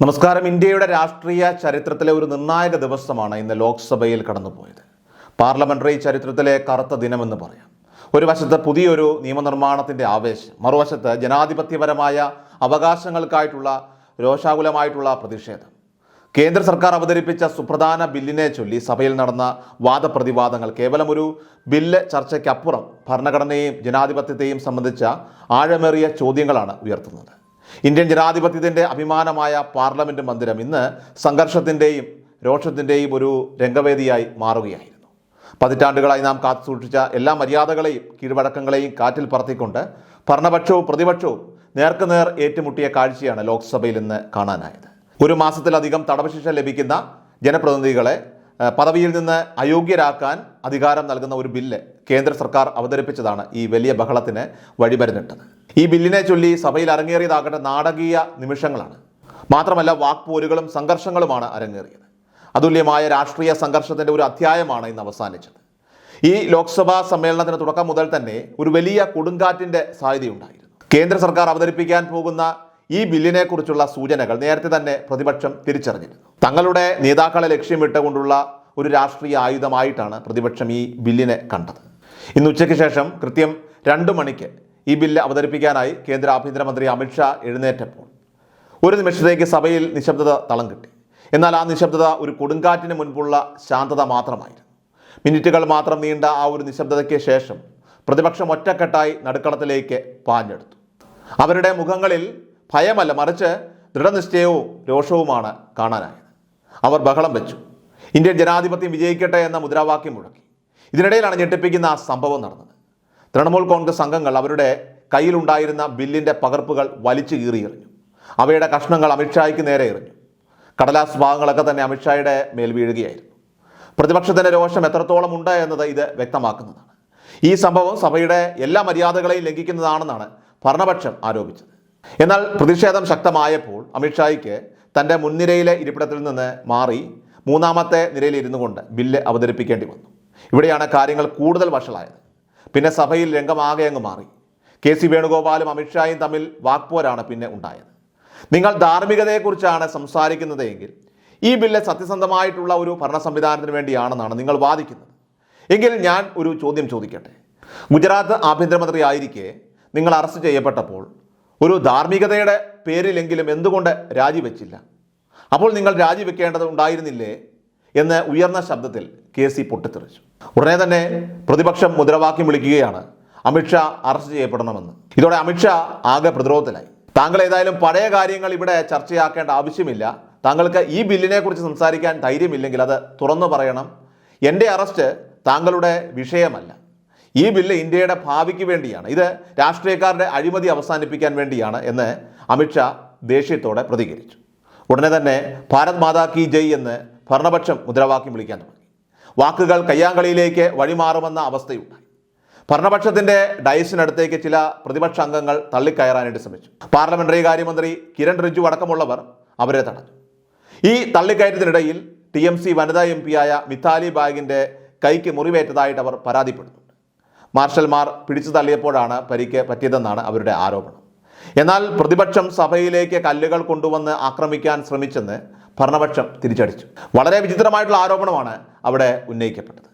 നമസ്കാരം. ഇന്ത്യയുടെ രാഷ്ട്രീയ ചരിത്രത്തിലെ ഒരു നിർണായക ദിവസമാണ് ഇന്ന് ലോക്സഭയിൽ കടന്നുപോയത്. പാർലമെന്ററി ചരിത്രത്തിലെ കറുത്ത ദിനമെന്ന് പറയാം. ഒരു വശത്ത് പുതിയൊരു നിയമനിർമ്മാണത്തിന്റെ ആവേശം മറുവശത്ത് ജനാധിപത്യപരമായ അവകാശങ്ങൾക്കായിട്ടുള്ള രോഷാകുലമായിട്ടുള്ള പ്രതിഷേധം. കേന്ദ്ര സർക്കാർ അവതരിപ്പിച്ച സുപ്രധാന ബില്ലിനെ ചൊല്ലി സഭയിൽ നടന്ന വാദപ്രതിവാദങ്ങൾ കേവലം ഒരു ബില്ല് ചർച്ചയ്ക്കപ്പുറം ഭരണഘടനയെയും ജനാധിപത്യത്തെയും സംബന്ധിച്ച ആഴമേറിയ ചോദ്യങ്ങളാണ് ഉയർത്തുന്നത്. ഇന്ത്യൻ ജനാധിപത്യത്തിന്റെ അഭിമാനമായ പാർലമെന്റ് മന്ദിരം ഇന്ന് സംഘർഷത്തിന്റെയും രോഷത്തിന്റെയും ഒരു രംഗവേദിയായി മാറുകയായിരുന്നു. പതിറ്റാണ്ടുകളായി നാം കാത്തു സൂക്ഷിച്ച എല്ലാ മര്യാദകളെയും കീഴ്വഴക്കങ്ങളെയും കാറ്റിൽ പറത്തിക്കൊണ്ട് ഭരണപക്ഷവും പ്രതിപക്ഷവും നേർക്കുനേർ ഏറ്റുമുട്ടിയ കാഴ്ചയാണ് ലോക്സഭയിൽ ഇന്ന് കാണാനായത്. ഒരു മാസത്തിലധികം തടവ് ശിക്ഷ ലഭിക്കുന്ന ജനപ്രതിനിധികളെ പദവിയിൽ നിന്ന് അയോഗ്യരാക്കാൻ അധികാരം നൽകുന്ന ഒരു ബില്ല് കേന്ദ്ര സർക്കാർ അവതരിപ്പിച്ചതാണ് ഈ വലിയ ബഹളത്തിന് വഴിമരുന്നിട്ടത്. ഈ ബില്ലിനെ ചൊല്ലി സഭയിൽ അരങ്ങേറിയതാകട്ടെ നാടകീയ നിമിഷങ്ങളാണ്. മാത്രമല്ല വാക്പോരുകളും സംഘർഷങ്ങളുമാണ് അരങ്ങേറിയത്. അതുല്യമായ രാഷ്ട്രീയ സംഘർഷത്തിന്റെ ഒരു അധ്യായമാണ് ഇന്ന് അവസാനിച്ചത്. ഈ ലോക്സഭാ സമ്മേളനത്തിന് തുടക്കം മുതൽ തന്നെ ഒരു വലിയ കൊടുങ്കാറ്റിന്റെ സാധ്യതയുണ്ടായിരുന്നു കേന്ദ്ര സർക്കാർ അവതരിപ്പിക്കാൻ പോകുന്ന ഈ ബില്ലിനെക്കുറിച്ചുള്ള സൂചനകൾ നേരത്തെ തന്നെ പ്രതിപക്ഷം തിരിച്ചറിഞ്ഞിരുന്നു. തങ്ങളുടെ നേതാക്കളെ ലക്ഷ്യമിട്ടുകൊണ്ടുള്ള ഒരു രാഷ്ട്രീയ ആയുധമായിട്ടാണ് പ്രതിപക്ഷം ഈ ബില്ലിനെ കണ്ടത്. ഇന്ന് ഉച്ചയ്ക്ക് ശേഷം കൃത്യം രണ്ട് മണിക്ക് ഈ ബില്ല് അവതരിപ്പിക്കാനായി കേന്ദ്ര ആഭ്യന്തരമന്ത്രി അമിത്ഷാ എഴുന്നേറ്റപ്പോൾ ഒരു നിമിഷത്തേക്ക് സഭയിൽ നിശബ്ദത തളം കിട്ടി. എന്നാൽ ആ നിശബ്ദത ഒരു കൊടുങ്കാറ്റിന് മുൻപുള്ള ശാന്തത മാത്രമായിരുന്നു. മിനിറ്റുകൾ മാത്രം നീണ്ട ആ ഒരു നിശബ്ദതയ്ക്ക് ശേഷം പ്രതിപക്ഷം ഒറ്റക്കെട്ടായി നടുക്കളത്തിലേക്ക് പാഞ്ഞെടുത്തു. അവരുടെ മുഖങ്ങളിൽ ഭയമല്ല മറിച്ച് ദൃഢനിശ്ചയവും രോഷവുമാണ് കാണാനായത്. അവർ ബഹളം വെച്ചു. ഇന്ത്യൻ ജനാധിപത്യം വിജയിക്കട്ടെ എന്ന മുദ്രാവാക്യം മുഴക്കി. ഇതിനിടയിലാണ് ഞെട്ടിപ്പിക്കുന്ന ആ സംഭവം നടന്നത്. തൃണമൂൽ കോൺഗ്രസ് അംഗങ്ങൾ അവരുടെ കയ്യിലുണ്ടായിരുന്ന ബില്ലിന്റെ പകർപ്പുകൾ വലിച്ചു കീറിയെറിഞ്ഞു അവയുടെ കഷ്ണങ്ങൾ അമിത്ഷായ്ക്ക് നേരെ എറിഞ്ഞു. കടലാസ് ഭാഗങ്ങളൊക്കെ തന്നെ അമിത്ഷായുടെ മേൽ വീഴുകയായിരുന്നു. പ്രതിപക്ഷത്തിന്റെ രോഷം എത്രത്തോളം ഉണ്ട് എന്നത് ഇത് വ്യക്തമാക്കുന്നതാണ്. ഈ സംഭവം സഭയുടെ എല്ലാ മര്യാദകളെയും ലംഘിക്കുന്നതാണെന്നാണ് ഭരണപക്ഷം ആരോപിച്ചത്. എന്നാൽ പ്രതിഷേധം ശക്തമായപ്പോൾ അമിത്ഷായ്ക്ക് തന്റെ മുൻനിരയിലെ ഇരിപ്പിടത്തിൽ നിന്ന് മാറി മൂന്നാമത്തെ നിരയിൽ ഇരുന്നു കൊണ്ട് ബില്ല് അവതരിപ്പിക്കേണ്ടി വന്നു. ഇവിടെയാണ് കാര്യങ്ങൾ കൂടുതൽ വഷളായത്. പിന്നെ സഭയിൽ രംഗമാകെ അങ്ങ് മാറി. കെ സി വേണുഗോപാലും അമിത്ഷായും തമ്മിൽ വാക്പോരാണ് പിന്നെ ഉണ്ടായത്. നിങ്ങൾ ധാർമ്മികതയെക്കുറിച്ചാണ് സംസാരിക്കുന്നതെങ്കിൽ ഈ ബില്ല് സത്യസന്ധമായിട്ടുള്ള ഒരു ഭരണ സംവിധാനത്തിന് വേണ്ടിയാണെന്നാണ് നിങ്ങൾ വാദിക്കുന്നത്. എങ്കിൽ ഞാൻ ഒരു ചോദ്യം ചോദിക്കട്ടെ. ഗുജറാത്ത് ആഭ്യന്തരമന്ത്രി ആയിരിക്കെ നിങ്ങൾ അറസ്റ്റ് ചെയ്യപ്പെട്ടപ്പോൾ ഒരു ധാർമ്മികതയുടെ പേരിലെങ്കിലും എന്തുകൊണ്ട് രാജിവെച്ചില്ല? അപ്പോൾ നിങ്ങൾ രാജിവെക്കേണ്ടത് ഉണ്ടായിരുന്നില്ലേ? എന്ന് ഉയർന്ന ശബ്ദത്തിൽ കെ സി പൊട്ടിത്തെറിച്ചു. ഉടനെ തന്നെ പ്രതിപക്ഷം മുദ്രാവാക്യം വിളിക്കുകയാണ്. അമിത്ഷാ അറസ്റ്റ് ചെയ്യപ്പെടണമെന്ന്. ഇതോടെ അമിത്ഷാ ആകെ പ്രതിരോധത്തിലായി. താങ്കൾ ഏതായാലും പഴയ കാര്യങ്ങൾ ഇവിടെ ചർച്ചയാക്കേണ്ട ആവശ്യമില്ല. താങ്കൾക്ക് ഈ ബില്ലിനെ കുറിച്ച് സംസാരിക്കാൻ ധൈര്യമില്ലെങ്കിൽ അത് തുറന്നു പറയണം. എന്റെ അറസ്റ്റ് താങ്കളുടെ വിഷയമല്ല. ഈ ബില്ല് ഇന്ത്യയുടെ ഭാവിക്ക് വേണ്ടിയാണ്. ഇത് രാഷ്ട്രീയക്കാരുടെ അഴിമതി അവസാനിപ്പിക്കാൻ വേണ്ടിയാണ് എന്ന് അമിത്ഷാ ദേഷ്യത്തോടെ പ്രതികരിച്ചു. ഉടനെ തന്നെ ഭാരത് മാതാ കി ജയ് എന്ന് ഭരണപക്ഷം മുദ്രാവാക്യം വിളിക്കാൻ തുടങ്ങി. വാക്കുകൾ കയ്യാങ്കളിയിലേക്ക് വഴിമാറുമെന്ന അവസ്ഥയുണ്ടായി. ഭരണപക്ഷത്തിന്റെ ഡയസിനടുത്തേക്ക് ചില പ്രതിപക്ഷ അംഗങ്ങൾ തള്ളിക്കയറാനായിട്ട് ശ്രമിച്ചു. പാർലമെന്ററി കാര്യമന്ത്രി കിരൺ റിജ്ജു അടക്കമുള്ളവർ അവരെ തടഞ്ഞു. ഈ തള്ളിക്കയറ്റത്തിനിടയിൽ ടി എം സി വനിതാ എം പിയായ മിത്താലി ബാഗിന്റെ കൈക്ക് മുറിവേറ്റതായിട്ട് അവർ പരാതിപ്പെടുന്നുണ്ട് മാർഷൽമാർ പിടിച്ചു തള്ളിയപ്പോഴാണ് പരിക്ക് പറ്റിയതെന്നാണ് അവരുടെ ആരോപണം. എന്നാൽ പ്രതിപക്ഷം സഭയിലേക്ക് കല്ലുകൾ കൊണ്ടുവന്ന് ആക്രമിക്കാൻ ശ്രമിച്ചെന്ന് ഭരണപക്ഷം തിരിച്ചടിച്ചു. വളരെ വിചിത്രമായിട്ടുള്ള ആരോപണമാണ് അവിടെ ഉന്നയിക്കപ്പെട്ടത്.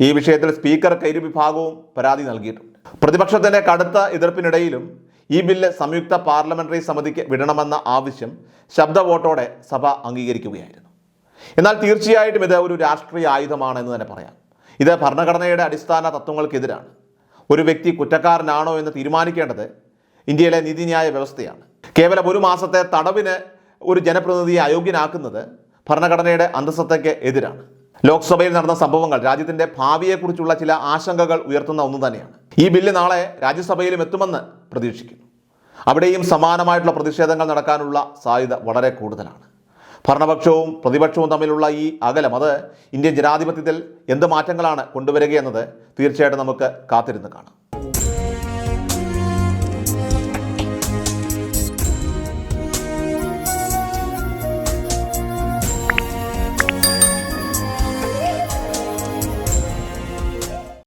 ഈ വിഷയത്തിൽ സ്പീക്കർ കൈരു വിഭാഗവും പരാതി നൽകിയിട്ടുണ്ട്. പ്രതിപക്ഷത്തിന്റെ കടുത്ത എതിർപ്പിനിടയിലും ഈ ബില്ല് സംയുക്ത പാർലമെന്ററി സമിതിക്ക് വിടണമെന്ന ആവശ്യം ശബ്ദ വോട്ടോടെ സഭ അംഗീകരിക്കുകയായിരുന്നു. എന്നാൽ തീർച്ചയായിട്ടും ഇത് ഒരു രാഷ്ട്രീയ ആയുധമാണ് എന്ന് തന്നെ പറയാം. ഇത് ഭരണഘടനയുടെ അടിസ്ഥാന തത്വങ്ങൾക്കെതിരാണ്. ഒരു വ്യക്തി കുറ്റക്കാരനാണോ എന്ന് തീരുമാനിക്കേണ്ടത് ഇന്ത്യയിലെ നീതിന്യായ വ്യവസ്ഥയാണ്. കേവലം ഒരു മാസത്തെ തടവിന് ഒരു ജനപ്രതിനിധിയെ അയോഗ്യനാക്കുന്നത് ഭരണഘടനയുടെ അന്തസ്സത്തയ്ക്ക് എതിരാണ്. ലോക്സഭയിൽ നടന്ന സംഭവങ്ങൾ രാജ്യത്തിന്റെ ഭാവിയെക്കുറിച്ചുള്ള ചില ആശങ്കകൾ ഉയർത്തുന്ന ഒന്ന് തന്നെയാണ്. ഈ ബില്ല് നാളെ രാജ്യസഭയിലും എത്തുമെന്ന് പ്രതീക്ഷിക്കുന്നു. അവിടെയും സമാനമായിട്ടുള്ള പ്രതിഷേധങ്ങൾ നടക്കാനുള്ള സാധ്യത വളരെ കൂടുതലാണ്. ഭരണപക്ഷവും പ്രതിപക്ഷവും തമ്മിലുള്ള ഈ അകലം അത് ഇന്ത്യൻ ജനാധിപത്യത്തിൽ എന്ത് മാറ്റങ്ങളാണ് കൊണ്ടുവരികയെന്നത് തീർച്ചയായിട്ടും നമുക്ക് കാത്തിരുന്ന് കാണാം.